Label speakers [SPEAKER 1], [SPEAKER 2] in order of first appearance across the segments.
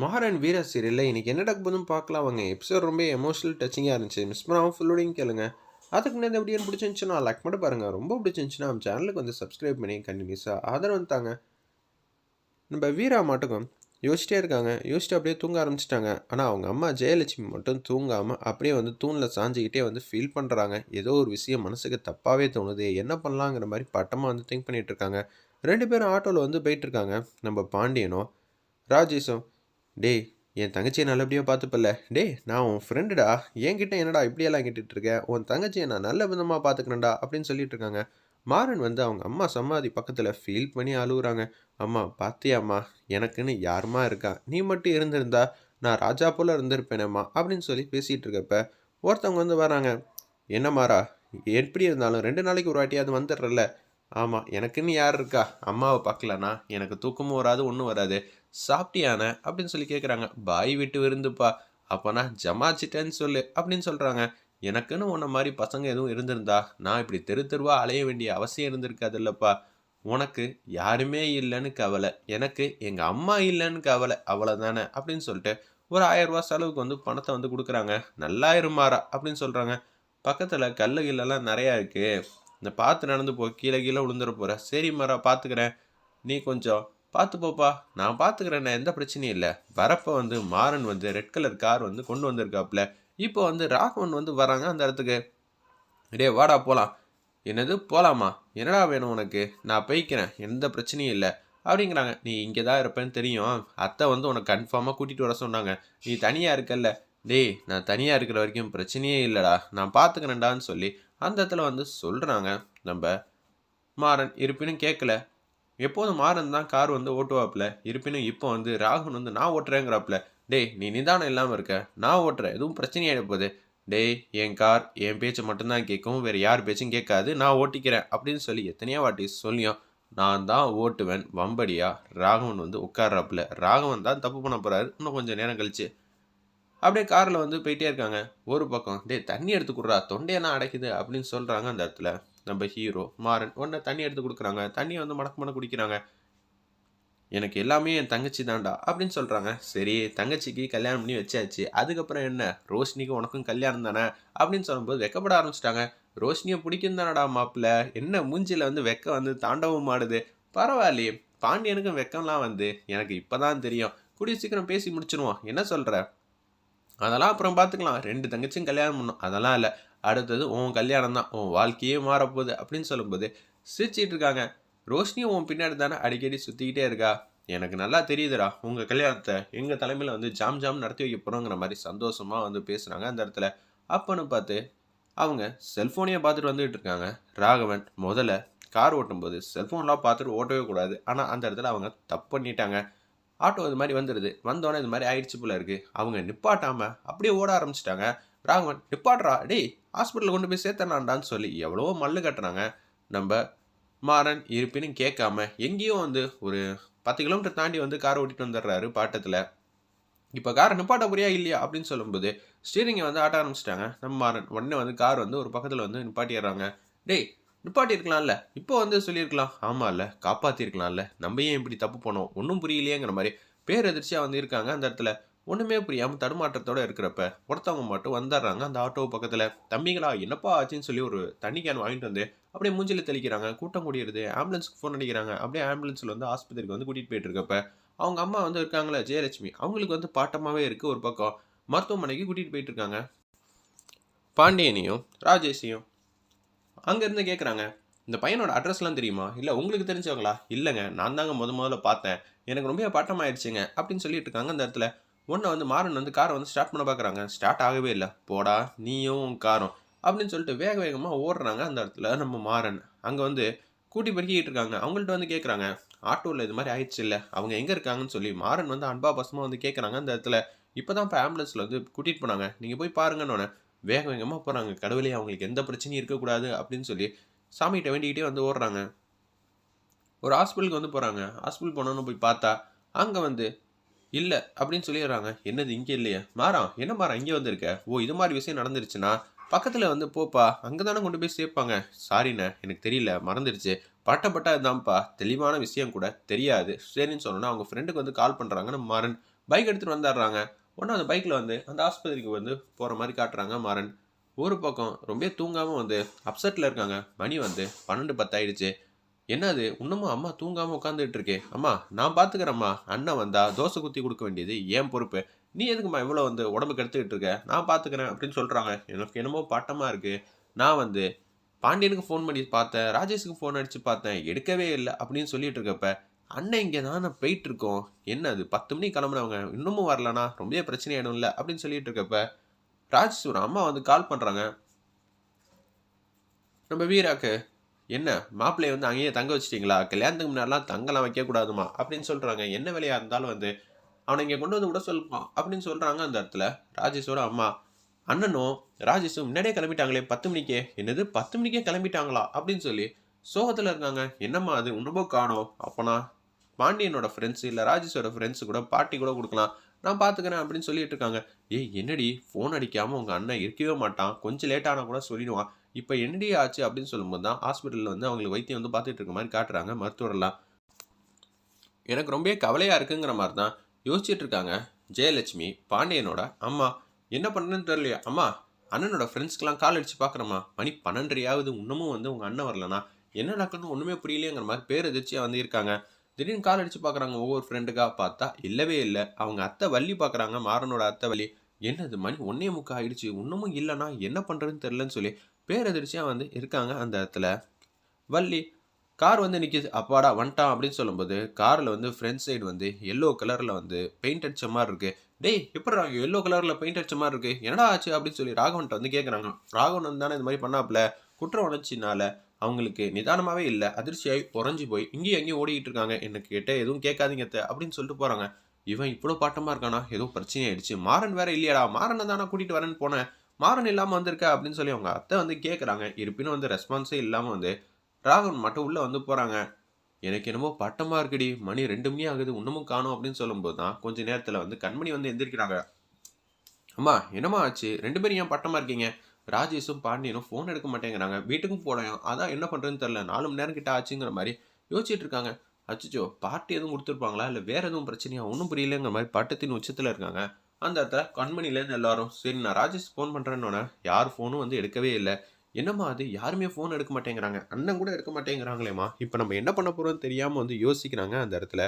[SPEAKER 1] மாறன் வீர சீரியலில் இன்னைக்கு என்ன நடக்குதுன்னு பார்க்கலாம் வாங்க. எபிசோட் ரொம்ப எமோஷனல் டச்சிங்காக இருந்துச்சு. மிஸ் பண்ணாமல் ஃபுல்லோடையும் கேளுங்க. அதுக்கு முன்னாடி எப்படின்னு பிடிச்சிருந்துச்சுன்னா லைக் மட்டும் பாருங்கள் ரொம்ப பிடிச்சிருந்துச்சுன்னா நம்ம சேனலுக்கு வந்து சப்ஸ்கிரைப் பண்ணி கண்டினியூஸாக ஆதரவு தாங்க. நம்ம வீரா மாட்டுக்கும் யோசிச்சிட்டே இருக்காங்க. யோசிச்சுட்டு அப்படியே தூங்க ஆரம்பிச்சிட்டாங்க. ஆனால் அவங்க அம்மா ஜெயலட்சுமி மட்டும் தூங்காமல் அப்படியே வந்து தூணில் சாஞ்சிக்கிட்டே வந்து ஃபீல் பண்ணுறாங்க ஏதோ ஒரு விஷயம் மனசுக்கு தப்பாகவே தோணுது. என்ன பண்ணலாங்கிற மாதிரி பட்டமாக வந்து திங்க் பண்ணிகிட்ருக்காங்க இருக்காங்க. ரெண்டு பேரும் ஆட்டோவில் வந்து போயிட்டுருக்காங்க நம்ம பாண்டியனும் ராஜேஷும் டேய் என் தங்கச்சியை நல்லபடியாக பார்த்துப்பல்ல. டே நான் உன் ஃப்ரெண்டுடா என்கிட்ட என்னடா இப்படியெல்லாம் கேட்டுட்டு இருக்கேன் உன் தங்கச்சியை நான் நல்ல விதமாக பார்த்துக்கிறேன்டா அப்படின்னு சொல்லிட்டு இருக்காங்க. மாறன் வந்து அவங்க அம்மா சமாதி பக்கத்தில் ஃபீல் பண்ணி அழுகுறாங்க அம்மா பார்த்தியாம்மா எனக்குன்னு யாருமா இருக்கா? நீ மட்டும் இருந்திருந்தா நான் ராஜா போல இருந்திருப்பேனேம்மா அப்படின்னு சொல்லி பேசிகிட்டு இருக்கப்ப ஒருத்தவங்க வந்து வராங்க. என்ன மாறா எப்படி இருந்தாலும் ரெண்டு நாளைக்கு ஒரு வாட்டியாவது வந்துடுறல ஆமாம் எனக்குன்னு யார் இருக்கா? அம்மாவை பார்க்கலனா எனக்கு தூக்கமும் வராது ஒன்றும் வராது. சாப்பிட்டியானே அப்படின்னு சொல்லி கேட்குறாங்க பாய் விட்டு விருந்துப்பா. அப்போனா ஜமாச்சிட்டேன்னு சொல்லு அப்படின்னு சொல்கிறாங்க எனக்குன்னு உன்ன மாதிரி பசங்க எதுவும் இருந்திருந்தா நான் இப்படி தெரு தெருவா அலைய வேண்டிய அவசியம் இருந்திருக்காது இல்லைப்பா உனக்கு யாருமே இல்லைன்னு கவலை. எனக்கு எங்கள் அம்மா இல்லைன்னு கவலை. அவ்வளோதானே அப்படின்னு சொல்லிட்டு ஒரு ஆயிரம் ரூபா செலவுக்கு வந்து பணத்தை வந்து கொடுக்குறாங்க. நல்லா இருமாறா அப்படின்னு சொல்கிறாங்க பக்கத்தில் கல்லு கில்லெல்லாம் நிறையா இருக்குது இந்த பார்த்து நடந்து போ கீழே கீழே விழுந்துட போகிற சரி மாறா பார்த்துக்கிறேன் நீ கொஞ்சம் பார்த்து போப்பா நான் பார்த்துக்கிறேன் எந்த பிரச்சனையும் இல்லை. வரப்போ வந்து மாறன் வந்து ரெட் கலர் கார் வந்து கொண்டு வந்திருக்காப்புல. இப்போ வந்து ராகவன் வந்து வராங்க அந்த இடத்துக்கு. டே வாடா போகலாம் என்னது? போகலாமா என்னடா வேணும் உனக்கு? நான் போய்க்கிறேன் எந்த பிரச்சனையும் இல்லை. அப்படிங்கிறாங்க. நீ இங்கே தான் இருப்பேன்னு தெரியும். அத்தை வந்து உனக்கு கன்ஃபார்மாக கூட்டிகிட்டு வர சொன்னாங்க. நீ தனியாக இருக்கல்ல. டேய் நான் தனியாக இருக்கிற வரைக்கும் பிரச்சனையே இல்லைடா. நான் பார்த்துக்கிறேன்டான்னு சொல்லி அந்த இடத்துல வந்து சொல்கிறாங்க நம்ம மாறன் இருப்பினும் கேட்கல எப்போதும் மாறன் தான் கார் வந்து ஓட்டுவாப்புல. இருப்பினும் இப்போ வந்து ராகுன் வந்து நான் ஓட்டுறேங்கிறாப்புல. டேய் நீ நிதானம் இல்லாமல் இருக்க. நான் ஓட்டுறேன். எதுவும் பிரச்சனையாக போகுது. டேய் என் கார் என் பேச்சை மட்டும்தான் கேட்கும் வேறு யார் பேச்சும் கேட்காது. நான் ஓட்டிக்கிறேன் அப்படின்னு சொல்லி எத்தனையோ வாட்டி சொல்லியும் நான் தான் ஓட்டுவேன் வம்படியா? ராகவன் வந்து உட்கார்றாப்புல. ராகவன் தான் தப்பு பண்ண போகிறாரு இன்னும் கொஞ்சம் நேரம் கழிச்சு. அப்படியே காரில் வந்து போயிட்டே இருக்காங்க. ஒரு பக்கம் டேய் தண்ணி எடுத்துக்குட்றா தொண்டையெல்லாம் அடைக்குது அப்படின்னு சொல்கிறாங்க அந்த இடத்துல. நம்ம ஹீரோ மாறன் உடனே தண்ணி எடுத்து கொடுக்குறாங்க. தண்ணியை வந்து மடக்கு மடக்கு குடிக்கிறாங்க. எனக்கு எல்லாமே என் தங்கச்சி தான்டா அப்படின்னு சொல்கிறாங்க சரி தங்கச்சிக்கு கல்யாணம் பண்ணி வச்சாச்சு. அதுக்கப்புறம் என்ன? ரோஷினிக்கு உனக்கும் கல்யாணம் தானே? அப்படின்னு சொல்லும்போது வெக்கப்பட ஆரம்பிச்சிட்டாங்க. ரோஷினியை பிடிக்கும் தானடா மாப்பிள்ள? என்ன மூஞ்சியில் வந்து வெக்க வந்து தாண்டவும் ஆடுது? பரவாயில்லையே பாண்டியனுக்கும் வெக்கம்லாம் வந்து எனக்கு இப்போ தான் தெரியும். கூடிய சீக்கிரம் பேசி முடிச்சிருவோம். என்ன சொல்கிற அதெல்லாம் அப்புறம் பார்த்துக்கலாம் ரெண்டு தங்கச்சியும் கல்யாணம் பண்ணும் அதெல்லாம் இல்லை. அடுத்தது உன் கல்யாணம் தான். உன் வாழ்க்கையே மாறப்போகுது. அப்படின்னு சொல்லும்போது சிரிச்சிட்டு இருக்காங்க. ரோஷினியும் உன் பின்னாடி தானே அடிக்கடி சுற்றிக்கிட்டே இருக்கா? எனக்கு நல்லா தெரியுதுடா. உங்கள் கல்யாணத்தை எங்கள் தலைமையில் வந்து ஜாம் ஜாம் நடத்தி வைக்க போகிறோங்கிற மாதிரி சந்தோஷமாக வந்து பேசுகிறாங்க அந்த இடத்துல. அப்போன்னு பார்த்து அவங்க செல்ஃபோனையே பார்த்துட்டு வந்துகிட்டு இருக்காங்க. ராகவன் முதல்ல கார் ஓட்டும்போது செல்ஃபோன்லாம் பார்த்துட்டு ஓட்டவே கூடாது. ஆனால் அந்த இடத்துல அவங்க தப்பு பண்ணிட்டாங்க. ஆட்டோ இது மாதிரி வந்துடுது வந்தோடனே இது மாதிரி ஆயிடுச்சு போல இருக்குது அவங்க நிப்பாட்டாமல் அப்படியே ஓட ஆரம்பிச்சிட்டாங்க. ராகவன் நிப்பாட்றா? டேய் ஹாஸ்பிட்டலில் கொண்டு போய் சேர்த்தனான்டான்னு சொல்லி எவ்வளவோ மல்லு கட்டுறாங்க. நம்ம மாறன் இருப்பினும் கேட்காம எங்கேயும் வந்து ஒரு பத்து கிலோமீட்டர் தாண்டி வந்து காரை ஓட்டிட்டு வந்துடுறாரு பாட்டத்தில். இப்போ காரை நிப்பாட்ட புரியா இல்லையா? அப்படின்னு சொல்லும்போது ஸ்டீரிங்கை வந்து ஆட்ட ஆரம்பிச்சிட்டாங்க. நம்ம மாறன் உடனே வந்து கார் வந்து ஒரு பக்கத்தில் வந்து நிப்பாட்டிடுறாங்க. டேய் நிப்பாட்டியிருக்கலாம்ல. இப்போ வந்து சொல்லியிருக்கலாம் ஆமாம் இல்லை காப்பாற்றிருக்கலாம்ல நம்ம ஏன் இப்படி தப்பு பண்ணோம்? ஒன்றும் புரியலையேங்கிற மாதிரி பேரெதிர்ச்சியாக வந்து இருக்காங்க அந்த இடத்துல. ஒன்றுமே புரியாமல் தடுமாற்றத்தோடு இருக்கிறப்ப ஒருத்தவங்க மட்டும் வந்துடுறாங்க அந்த ஆட்டோ பக்கத்தில். தம்பிங்களா என்னப்பா ஆச்சுன்னு சொல்லி ஒரு தண்ணி கேன் வாங்கிட்டு வந்து அப்படியே மூஞ்சில் தெளிக்கிறாங்க. கூட்டம் கூடியிருது ஆம்புலன்ஸ்க்கு ஃபோன் அடிக்கிறாங்க. அப்படியே ஆம்புலன்ஸில் வந்து ஆஸ்பத்திரிக்கு வந்து கூட்டிகிட்டு போயிட்டு இருக்கப்ப அவங்க அம்மா வந்து இருக்காங்களே ஜெயலட்சுமி. அவங்களுக்கு வந்து பாட்டமாகவே இருக்குது ஒரு பக்கம். மருத்துவமனைக்கு கூட்டிகிட்டு போயிட்டு இருக்காங்க பாண்டியனையும் ராஜேஷையும் அங்கேருந்து கேட்குறாங்க இந்த பையனோட அட்ரஸ்லாம் தெரியுமா? இல்லை உங்களுக்கு தெரிஞ்சவங்களா? இல்லைங்க நான் தாங்க முத முதல்ல பார்த்தேன். எனக்கு ரொம்ப பட்டமாயிடுச்சுங்க அப்படின்னு சொல்லிட்டு இருக்காங்க அந்த இடத்துல. ஒன்றை வந்து மாறன் வந்து காரை வந்து ஸ்டார்ட் பண்ண பார்க்குறாங்க ஸ்டார்ட் ஆகவே இல்லை. போடா நீயும் காரும் அப்படின்னு சொல்லிட்டு வேக வேகமாக ஓடுறாங்க அந்த இடத்துல நம்ம மாறன். அங்கே வந்து கூட்டி பெருக்கிட்டு இருக்காங்க. அவங்கள்ட்ட வந்து கேட்குறாங்க ஆட்டோவில் இது மாதிரி ஆயிடுச்சு இல்லை. அவங்க எங்கே இருக்காங்கன்னு சொல்லி. மாறன் வந்து அன்பா பசமாக வந்து கேட்குறாங்க அந்த இடத்துல. இப்போ தான் இப்போ ஆம்புலன்ஸில் வந்து கூட்டிகிட்டு போனாங்க. நீங்கள் போய் பாருங்கன்னு வேக வேகமாக போகிறாங்க கடவுளே அவங்களுக்கு எந்த பிரச்சனையும் இருக்கக்கூடாது அப்படின்னு சொல்லி சாமிகிட்ட வேண்டிக்கிட்டே வந்து ஓடுறாங்க. ஒரு ஹாஸ்பிட்டலுக்கு வந்து போகிறாங்க ஹாஸ்பிட்டல் போனோன்னு போய் பார்த்தா அங்கே வந்து இல்லை அப்படின்னு சொல்லிடுறாங்க. என்னது இங்கே இல்லையா? மாறாம் என்ன மாறா இங்கே வந்திருக்க? ஓ இது மாதிரி விஷயம் நடந்துருச்சுன்னா பக்கத்தில் வந்து போப்பா அங்கே தானே கொண்டு போய் சேர்ப்பாங்க. சாரிண்ணே எனக்கு தெரியல மறந்துடுச்சு பட்டப்பட்டா தான்ப்பா தெளிவான விஷயம் கூட தெரியாது. சரின்னு சொன்னோன்னா அவங்க ஃப்ரெண்டுக்கு வந்து கால் பண்ணுறாங்கன்னு மாறன். பைக் எடுத்துகிட்டு வந்துடுறாங்க. ஒன்று அந்த பைக்கில் வந்து அந்த ஆஸ்பத்திரிக்கு வந்து போகிற மாதிரி காட்டுறாங்க மாறன். ஒரு பக்கம் ரொம்ப தூங்காமல் வந்து அப்செட்டில் இருக்காங்க. மணி வந்து பன்னெண்டு பத்தாயிடுச்சு. என்னது? இன்னமும் அம்மா தூங்காமல் உட்காந்துட்டு இருக்கே அம்மா நான் பார்த்துக்கிறேம்மா அண்ணன் வந்தா தோசை குத்தி கொடுக்க வேண்டியது ஏன் பொறுப்பு? நீ எதுக்கும்மா இவ்வளோ வந்து உடம்புக்கு எடுத்துக்கிட்டு இருக்க? நான் பார்த்துக்கிறேன் அப்படின்னு சொல்கிறாங்க எனக்கு என்னமோ பாட்டமாக இருக்குது நான் வந்து பாண்டியனுக்கு ஃபோன் பண்ணி பார்த்தேன் ராஜேஷுக்கு ஃபோன் அடித்து பார்த்தேன் எடுக்கவே இல்லை அப்படின்னு சொல்லிட்டு இருக்கப்ப அண்ணன் இங்கே தான் போயிட்டு இருக்கோம் என்ன அது பத்து மணிக்கு கிளம்புனவங்க இன்னமும் வரலனா ரொம்ப பிரச்சனை ஆகிடும் இல்லை அப்படின்னு சொல்லிட்டு இருக்கப்ப ராஜ்சூர் அம்மா வந்து கால் பண்ணுறாங்க நம்ம வீராக்கு என்ன மாப்பிள்ளைய வந்து அங்கேயே தங்க வச்சிட்டிங்களா? கல்யாணத்துக்கு முன்னாடிலாம் தங்கலாம் வைக்கக்கூடாதுமா அப்படின்னு சொல்கிறாங்க என்ன வேலையாக இருந்தாலும் வந்து அவனை இங்கே கொண்டு வந்து விட சொல்லுமா அப்படின்னு சொல்கிறாங்க அந்த இடத்துல ராஜேஷோட அம்மா. அண்ணனும் ராஜேஷும் முன்னாடியே கிளம்பிட்டாங்களே பத்து மணிக்கே. என்னது பத்து மணிக்கே கிளம்பிட்டாங்களா அப்படின்னு சொல்லி சோகத்தில் இருக்காங்க என்னம்மா அது உணவோ காணோம் அப்போனா பாண்டியனோட ஃப்ரெண்ட்ஸ் இல்லை ராஜேஷோட ஃப்ரெண்ட்ஸ் கூட பார்ட்டி கூட கொடுக்கலாம். நான் பார்த்துக்கிறேன் அப்படின்னு சொல்லிட்டு இருக்காங்க. ஏய் என்னடி? ஃபோன் அடிக்காமல் உங்கள் அண்ணன் இருக்கவே மாட்டான். கொஞ்சம் லேட்டானா கூட சொல்லிடுவான். இப்போ என்னடி ஆச்சு அப்படின்னு சொல்லும்போது தான் ஹாஸ்பிட்டலில் வந்து அவங்களுக்கு வைத்தியம் வந்து பார்த்துட்டு இருக்க மாதிரி காட்டுறாங்க மருத்துவரெல்லாம் எனக்கு ரொம்ப கவலையாக இருக்குங்கிற மாதிரி தான் யோசிச்சுட்டு இருக்காங்க ஜெயலட்சுமி பாண்டியனோட அம்மா. என்ன பண்ணுறதுன்னு தெரியலையா. அம்மா அண்ணனோட ஃப்ரெண்ட்ஸ்க்கெலாம் கால் அடிச்சு பார்க்குறம்மா மணி பன்னெண்டரையாவது இன்னமும் வந்து உங்கள் அண்ணன் வரலனா என்ன நடக்குன்னு ஒன்றுமே புரியலையேங்கிற மாதிரி பேர் எதிர்ச்சியாக வந்து இருக்காங்க. திடீர்னு கால் அடிச்சு பார்க்குறாங்க ஒவ்வொரு ஃப்ரெண்டுக்காக பார்த்தா இல்லவே இல்லை. அவங்க அத்தை வள்ளி பார்க்குறாங்க மாறனோட அத்தை வள்ளி. என்னது மணி ஒன்னே முக்கா ஆயிடுச்சு. இன்னமும் இல்லைனா என்ன பண்ணுறதுன்னு தெரிலன்னு சொல்லி பேரதிர்ச்சியாக வந்து இருக்காங்க அந்த இடத்துல. வள்ளி கார் வந்து நிற்கிது அப்பாடா வந்துட்டான் அப்படின்னு சொல்லும்போது காரில் வந்து ஃப்ரண்ட் சைடு வந்து எல்லோ கலரில் வந்து பெயிண்ட் அடிச்ச மாதிரி இருக்குது டேய் எப்படி எல்லோ கலரில் பெயிண்ட் அடிச்ச மாதிரி இருக்குது என்னடா ஆச்சு அப்படின்னு சொல்லி ராகவன்ட்ட வந்து கேட்குறாங்க ராகவன் வந்து தானே இந்த மாதிரி பண்ணாப்புல? குற்ற உணர்ச்சினால அவங்களுக்கு நிதானமாகவே இல்லை அதிர்ச்சியாகி உறைஞ்சி போய் இங்கேயும் எங்கேயும் ஓடிக்கிட்டு இருக்காங்க எனக்கு கேட்ட எதுவும் கேட்காதீங்க அப்படின்னு சொல்லிட்டு போகிறாங்க இவன் இவ்வளோ பாட்டமாக இருக்கானா? ஏதோ பிரச்சனை ஆயிடுச்சு மாறன் வேற இல்லையாடா மாறனை தானே கூட்டிகிட்டு வரேன்னு போனேன். மாறன் இல்லாமல் வந்திருக்க அப்படின்னு சொல்லி அவங்க அத்தை வந்து கேட்குறாங்க இருப்பினும் வந்து ரெஸ்பான்ஸே இல்லாமல் வந்து ராகவன் மட்டும் உள்ளே வந்து போகிறாங்க எனக்கு என்னமோ பட்டமாக இருக்குடி. மணி ரெண்டு மணி ஆகுது. இன்னமும் காணும் அப்படின்னு சொல்லும்போது தான் கொஞ்சம் நேரத்தில் வந்து கண்மணி வந்து எந்திரிக்கிறாங்க. அம்மா என்னம்மா ஆச்சு? ரெண்டு பேரும் ஏன் பட்டமாக இருக்கீங்க? ராஜேஷும் பாண்டியனும் ஃபோன் எடுக்க மாட்டேங்கிறாங்க. வீட்டுக்கும் போடையும் அதான் என்ன பண்ணுறதுன்னு தெரில நாலு மணி நேரம் கிட்ட ஆச்சுங்கிற மாதிரி யோசிச்சுட்டு இருக்காங்க. அச்சுச்சோ பார்ட்டி எதுவும் கொடுத்துருப்பாங்களா? இல்லை வேறு எதுவும் பிரச்சனையா? ஒன்றும் புரியலங்கிற மாதிரி பட்டத்தின் உச்சத்தில் இருக்காங்க. அந்த இடத்துல கண்மணிலேருந்து எல்லாரும் சரி நான் ராஜேஷ் ஃபோன் பண்ணுறேன்னொன்னே யார் ஃபோனும் வந்து எடுக்கவே இல்லை. என்னம்மா அது? யாருமே ஃபோன் எடுக்க மாட்டேங்கிறாங்க. அண்ணன் கூட எடுக்க மாட்டேங்கிறாங்களேம்மா. இப்போ நம்ம என்ன பண்ண போகிறோம்னு தெரியாமல் வந்து யோசிக்கிறாங்க அந்த இடத்துல.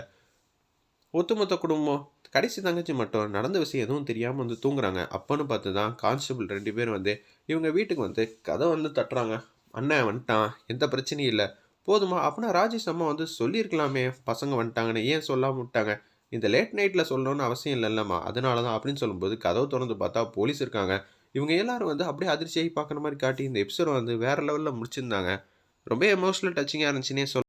[SPEAKER 1] ஒட்டுமொத்த குடும்பம் கடைசி தங்கச்சி மட்டும் நடந்த விஷயம் எதுவும் தெரியாமல் வந்து தூங்குறாங்க. அப்போன்னு பார்த்து தான் கான்ஸ்டபிள் ரெண்டு பேர் வந்து இவங்க வீட்டுக்கு வந்து கதை வந்து தட்டுறாங்க. அண்ணன் வந்துட்டான் எந்த பிரச்சனையும் இல்லை. போதுமா? அப்படின்னா ராஜேஷ் அம்மா வந்து சொல்லியிருக்கலாமே. பசங்க வந்துட்டாங்கன்னு ஏன் சொல்லாம விட்டாங்க? இந்த லேட் நைட்டில் சொல்லணும்னு அவசியம் இல்லைல்லம்மா. அதனால தான் அப்படின்னு சொல்லும்போது கதவு திறந்து பார்த்தா போலீஸ் இருக்காங்க. இவங்க எல்லாரும் வந்து அப்படியே அதிர்ச்சியாகி பார்க்குற மாதிரி காட்டி இந்த எபிசோட் வந்து வேறு லெவலில் முடிச்சிருந்தாங்க. ரொம்ப எமோஷனல் டச்சிங்காக இருந்துச்சுன்னே சொல்ல